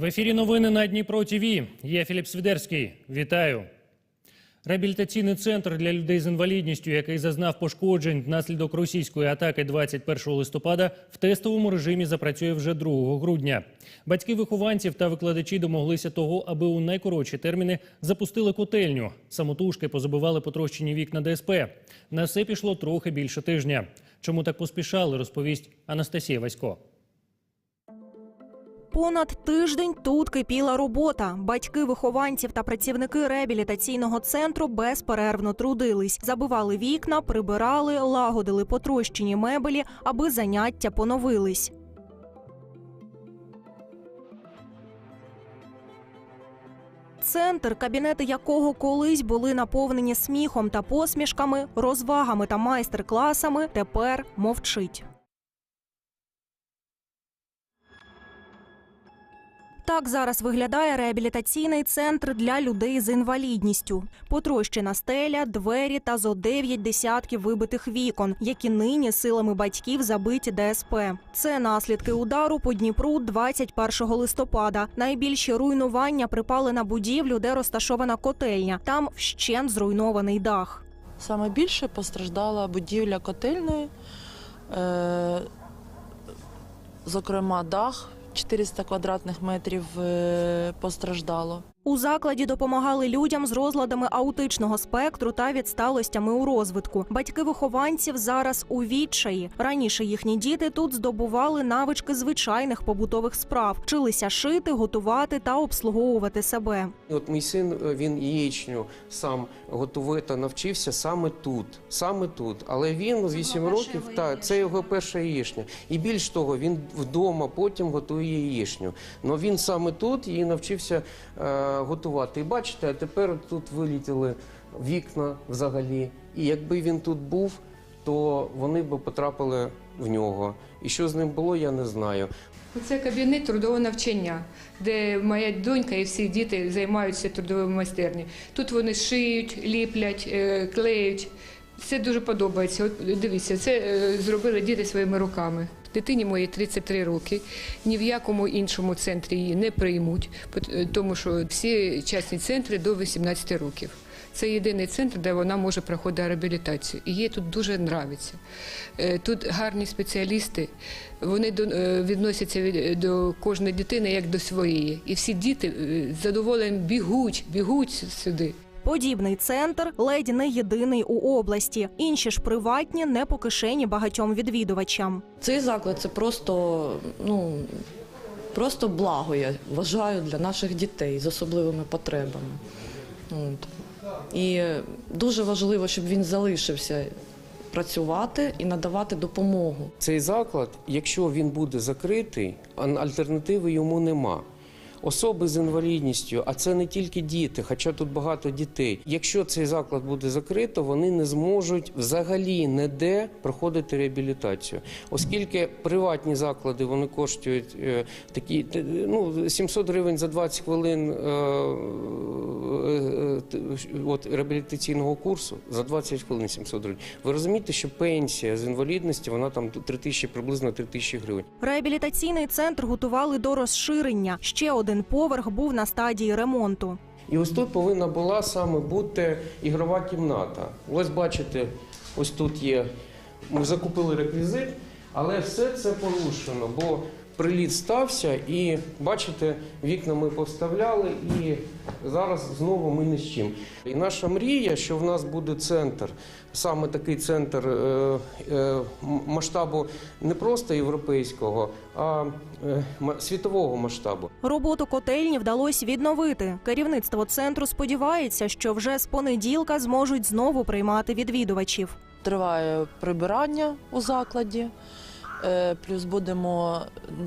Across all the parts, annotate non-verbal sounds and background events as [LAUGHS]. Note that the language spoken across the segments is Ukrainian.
В ефірі новини на Дніпро ТВ. Я Філіп Свідерський. Вітаю. Реабілітаційний центр для людей з інвалідністю, який зазнав пошкоджень внаслідок російської атаки 21 листопада, в тестовому режимі запрацює вже 2 грудня. Батьки вихованців та викладачі домоглися того, аби у найкоротші терміни запустили котельню. Самотужки позабивали потрощені вікна ДСП. На все пішло трохи більше тижня. Чому так поспішали, розповість Анастасія Васько. Понад тиждень тут кипіла робота. Батьки вихованців та працівники реабілітаційного центру безперервно трудились, забивали вікна, прибирали, лагодили потрощені мебелі, аби заняття поновились. Центр, кабінети якого колись були наповнені сміхом та посмішками, розвагами та майстер-класами, тепер мовчить. Так зараз виглядає реабілітаційний центр для людей з інвалідністю. Потрощена стеля, двері та зо дев'ять десятків вибитих вікон, які нині силами батьків забиті ДСП. Це наслідки удару по Дніпру 21 листопада. Найбільші руйнування припали на будівлю, де розташована котельня. Там вщент зруйнований дах. Саме більше постраждала будівля котельної, е, зокрема, дах 400 квадратних метрів е, постраждало. У закладі допомагали людям з розладами аутичного спектру та відсталостями у розвитку. Батьки вихованців зараз у відчаї. Раніше їхні діти тут здобували навички звичайних побутових справ, вчилися шити, готувати та обслуговувати себе. От мій син е, він яєчню сам готувати навчився саме тут, саме тут. Але він з 8 років та це його перша яєчня. І більш того, він вдома потім готує яєчню. Но він саме тут і навчився е, готувати. І бачите, а тепер тут вилітіли вікна взагалі. І якби він тут був, то вони б потрапили в нього. І що з ним було, я не знаю. Це кабінет трудового навчання, де моя донька і всі діти займаються трудовими майстерні. Тут вони шиють, ліплять, е, клеють. Це дуже подобається. От дивіться, це е, зробили діти своїми руками. Дитині моїй 33 роки. Ні в якому іншому центрі її не приймуть, тому що всі частні центри до 18 років. Це єдиний центр, де вона може проходити реабілітацію. І їй тут дуже подобається. Тут гарні спеціалісти, вони е, відносяться до кожної дитини як до своєї. І всі діти е, з задоволенням бігуть, бігуть сюди. Подібний центр ледь не єдиний у області. Інші ж приватні не по кишені багатьом відвідувачам. Цей заклад це просто, ну, просто благо, я вважаю, для наших дітей з особливими потребами. От. І дуже важливо, щоб він залишився працювати і надавати допомогу. Цей заклад, якщо він буде закритий, альтернативи йому нема. Особи з інвалідністю, а це не тільки діти, хоча тут багато дітей. Якщо цей заклад буде закрито, вони не зможуть взагалі ніде проходити реабілітацію, оскільки приватні заклади вони коштують е, такі ну 700 гривень за 20 хвилин е, е, е, от, реабілітаційного курсу за 20 хвилин 700 гривень. Ви розумієте, що пенсія з інвалідності вона там 3 тисячі, приблизно 3 тисячі гривень. Реабілітаційний центр готували до розширення. Ще один поверх був на стадії ремонту. І ось тут повинна була саме бути ігрова кімната. Ось бачите, ось тут є. Ми закупили реквізит, але все це порушено, бо приліт стався, і бачите, вікна ми поставляли, і зараз знову ми не з чим. І наша мрія, що в нас буде центр, саме такий центр е, е, масштабу не просто європейського, а е, світового масштабу. Роботу котельні вдалося відновити. Керівництво центру сподівається, що вже з понеділка зможуть знову приймати відвідувачів. Триває прибирання у закладі. Е, Плюс будемо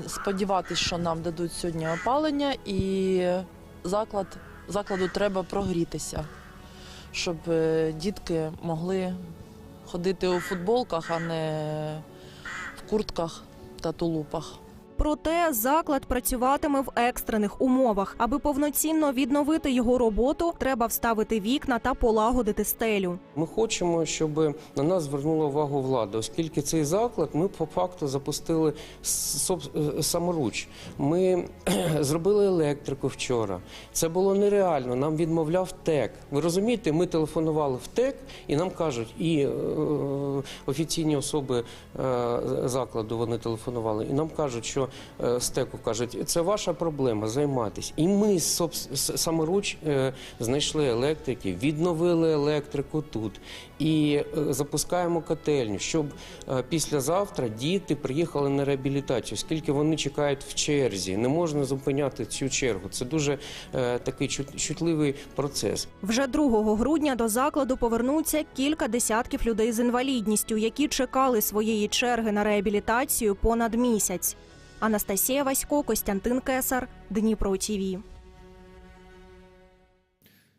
сподіватися, що нам дадуть сьогодні опалення, і заклад, закладу треба прогрітися, щоб е, дітки могли ходити у футболках, а не в куртках та тулупах. Проте заклад працюватиме в екстрених умовах. Аби повноцінно відновити його роботу, треба вставити вікна та полагодити стелю. Ми хочемо, щоб на нас звернула увагу влада, оскільки цей заклад ми по факту запустили е, саморуч. Ми [CLEARS THROAT] зробили електрику вчора. Це було нереально. Нам відмовляв ТЕК. Ви розумієте, ми телефонували в ТЕК, і нам кажуть, і е, офіційні особи е, закладу вони телефонували, і нам кажуть, що е, з кажуть, це ваша проблема, займайтесь. І ми саморуч е, знайшли електрики, відновили електрику тут і е, запускаємо котельню, щоб післязавтра діти приїхали на реабілітацію, оскільки вони чекають в черзі. Не можна зупиняти цю чергу. Це дуже такий чут- чутливий процес. Вже 2 грудня до закладу повернуться кілька десятків людей з інвалідністю, які чекали своєї черги на реабілітацію понад місяць. Анастасія Васько, Костянтин Кесар, Дніпро ТІВІ.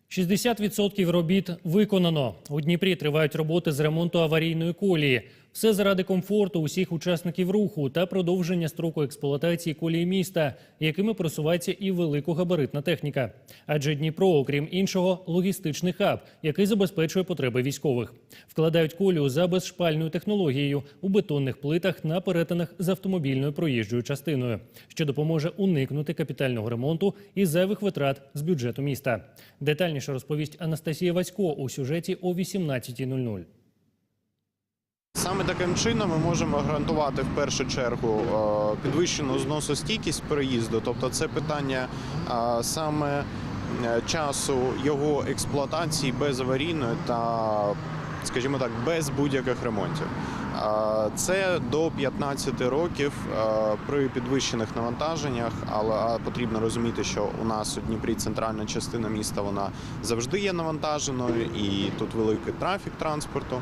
60% робіт виконано. У Дніпрі тривають роботи з ремонту аварійної колії. Все заради комфорту усіх учасників руху та продовження строку експлуатації колії міста, якими просувається і великогабаритна техніка. Адже Дніпро, окрім іншого, логістичний хаб, який забезпечує потреби військових. Вкладають колію за безшпальною технологією у бетонних плитах на перетинах з автомобільною проїжджою частиною, що допоможе уникнути капітального ремонту і зайвих витрат з бюджету міста. Детальніше розповість Анастасія Васько у сюжеті о 18.00. Саме таким чином ми можемо гарантувати в першу чергу е, підвищену зносостійкість переїзду, тобто це питання е, саме е, часу його експлуатації безаварійної та, скажімо так, без будь-яких ремонтів. Це до 15 років при підвищених навантаженнях, але потрібно розуміти, що у нас у Дніпрі центральна частина міста вона завжди є навантаженою, і тут великий трафік транспорту.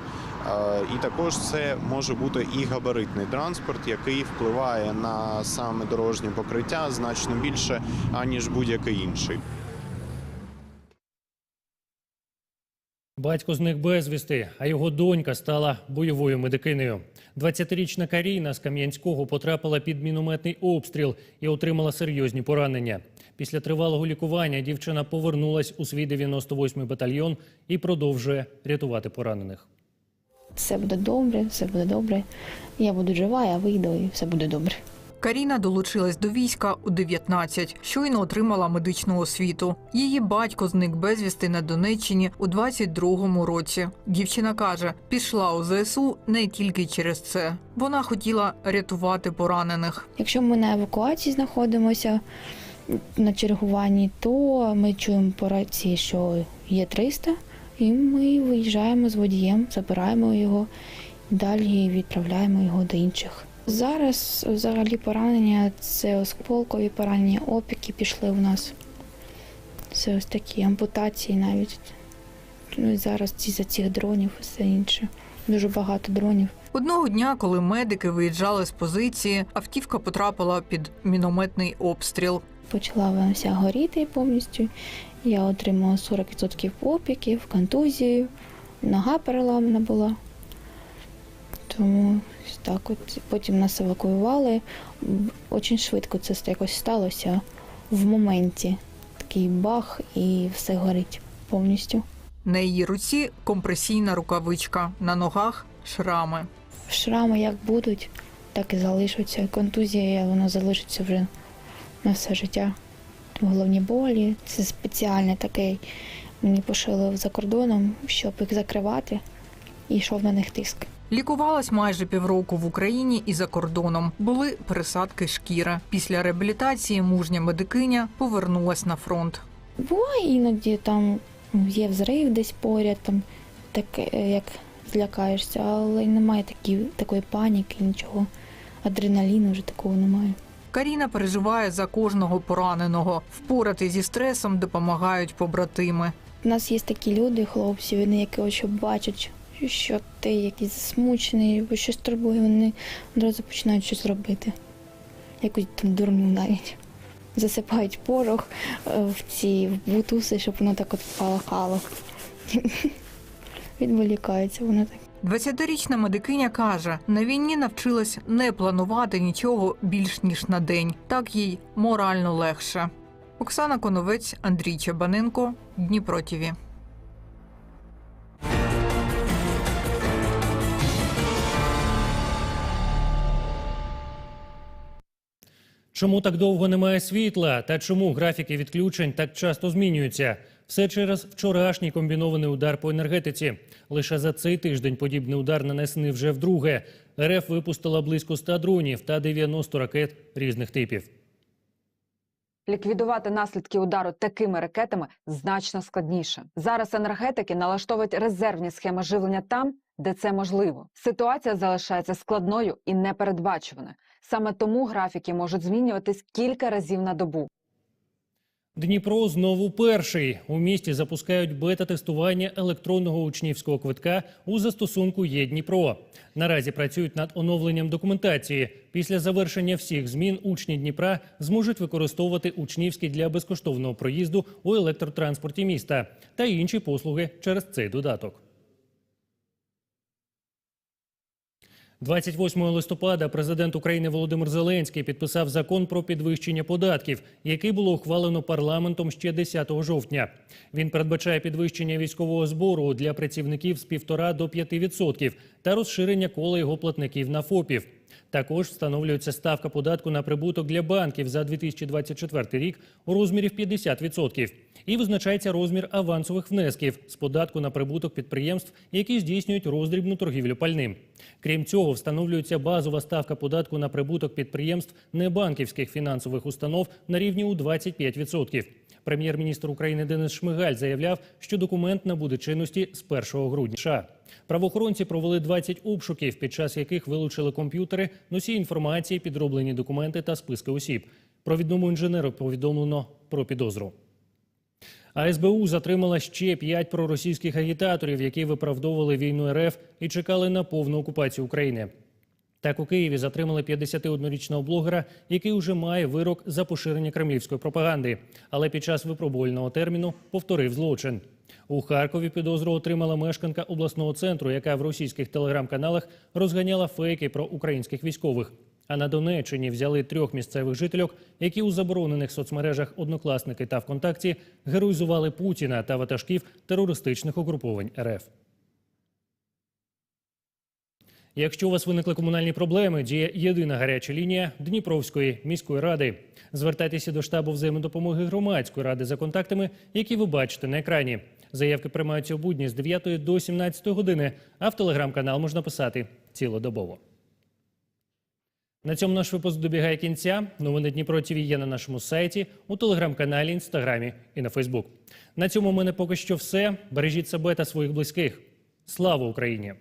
І також це може бути і габаритний транспорт, який впливає на саме дорожнє покриття значно більше аніж будь-який інший. Батько зник безвісти, а його донька стала бойовою медикинею. 20-річна Каріна з Кам'янського потрапила під мінометний обстріл і отримала серйозні поранення. Після тривалого лікування дівчина повернулась у свій 98-й батальйон і продовжує рятувати поранених. Все буде добре, все буде добре. Я буду жива, я вийду і все буде добре. Каріна долучилась до війська у 19, щойно отримала медичну освіту. Її батько зник безвісти на Донеччині у 22-му році. Дівчина каже, пішла у ЗСУ не тільки через це. Вона хотіла рятувати поранених. Якщо ми на евакуації знаходимося на чергуванні, то ми чуємо по рації, що є 300, і ми виїжджаємо з водієм, забираємо його, далі відправляємо його до інших. Зараз взагалі поранення це осколкові поранення, опіки пішли у нас. Це ось такі ампутації навіть. Ну і зараз ці за цих дронів і все інше. Дуже багато дронів. Одного дня, коли медики виїжджали з позиції, автівка потрапила під мінометний обстріл. почала вона вся горіти повністю. Я отримала 40% опіків, контузію, нога переламана була. Тому так от. Потім нас евакуювали. Очень швидко це якось сталося в моменті. Такий бах і все горить повністю. На її руці компресійна рукавичка, на ногах шрами. Шрами як будуть, так і залишаться. Контузія вона залишиться вже на все життя. Головні болі. Це спеціальний такий. Мені пошили за кордоном, щоб їх закривати, і йшов на них тиск. Лікувалась майже півроку в Україні і за кордоном. Були пересадки шкіри. Після реабілітації мужня медикиня повернулась на фронт. Буває іноді там є взрив десь поряд, там таке, як злякаєшся, але немає такі, такої паніки, нічого. Адреналіну вже такого немає. Каріна переживає за кожного пораненого. Впорати зі стресом допомагають побратими. У нас є такі люди, хлопці, вони які бачать, що ти якийсь засмучений, або щось турбує, вони одразу починають щось робити. Якусь там дурню навіть. Засипають порох е, в ці бутуси, щоб воно так от палахало. [LAUGHS] Відволікається воно так. 20-річна медикиня каже, на війні навчилась не планувати нічого більш ніж на день. Так їй морально легше. Оксана Коновець, Андрій Чабаненко, Дніпро ТІВІ. Чому так довго немає світла та чому графіки відключень так часто змінюються? Все через вчорашній комбінований удар по енергетиці. Лише за цей тиждень подібний удар нанесений вже вдруге. РФ випустила близько 100 дронів та 90 ракет різних типів. Ліквідувати наслідки удару такими ракетами значно складніше. Зараз енергетики налаштовують резервні схеми живлення там, де це можливо. Ситуація залишається складною і непередбачуваною. Саме тому графіки можуть змінюватись кілька разів на добу. Дніпро знову перший. У місті запускають бета-тестування електронного учнівського квитка у застосунку «Є Дніпро». Наразі працюють над оновленням документації. Після завершення всіх змін учні Дніпра зможуть використовувати учнівський для безкоштовного проїзду у електротранспорті міста та інші послуги через цей додаток. 28 листопада президент України Володимир Зеленський підписав закон про підвищення податків, який було ухвалено парламентом ще 10 жовтня. Він передбачає підвищення військового збору для працівників з 1,5 до 5% та розширення кола його платників на ФОПів. Також встановлюється ставка податку на прибуток для банків за 2024 рік у розмірі в 50%. І визначається розмір авансових внесків з податку на прибуток підприємств, які здійснюють роздрібну торгівлю пальним. Крім цього, встановлюється базова ставка податку на прибуток підприємств небанківських фінансових установ на рівні у 25%. Прем'єр-міністр України Денис Шмигаль заявляв, що документ набуде чинності з 1 грудня. Правоохоронці провели 20 обшуків, під час яких вилучили комп'ютери, носії інформації, підроблені документи та списки осіб. Провідному інженеру повідомлено про підозру. А СБУ затримала ще п'ять проросійських агітаторів, які виправдовували війну РФ і чекали на повну окупацію України. Так у Києві затримали 51-річного блогера, який уже має вирок за поширення кремлівської пропаганди, але під час випробувального терміну повторив злочин. У Харкові підозру отримала мешканка обласного центру, яка в російських телеграм-каналах розганяла фейки про українських військових. А на Донеччині взяли трьох місцевих жительок, які у заборонених соцмережах Однокласники та ВКонтакті героїзували Путіна та ватажків терористичних угруповань РФ. Якщо у вас виникли комунальні проблеми, діє єдина гаряча лінія Дніпровської міської ради. Звертайтеся до штабу взаємодопомоги громадської ради за контактами, які ви бачите на екрані. Заявки приймаються у будні з 9 до 17 години, а в телеграм-канал можна писати цілодобово. На цьому наш випуск добігає кінця. Новини Дніпро ТВ є на нашому сайті, у телеграм-каналі, інстаграмі і на Фейсбук. На цьому в мене поки що все. Бережіть себе та своїх близьких. Слава Україні!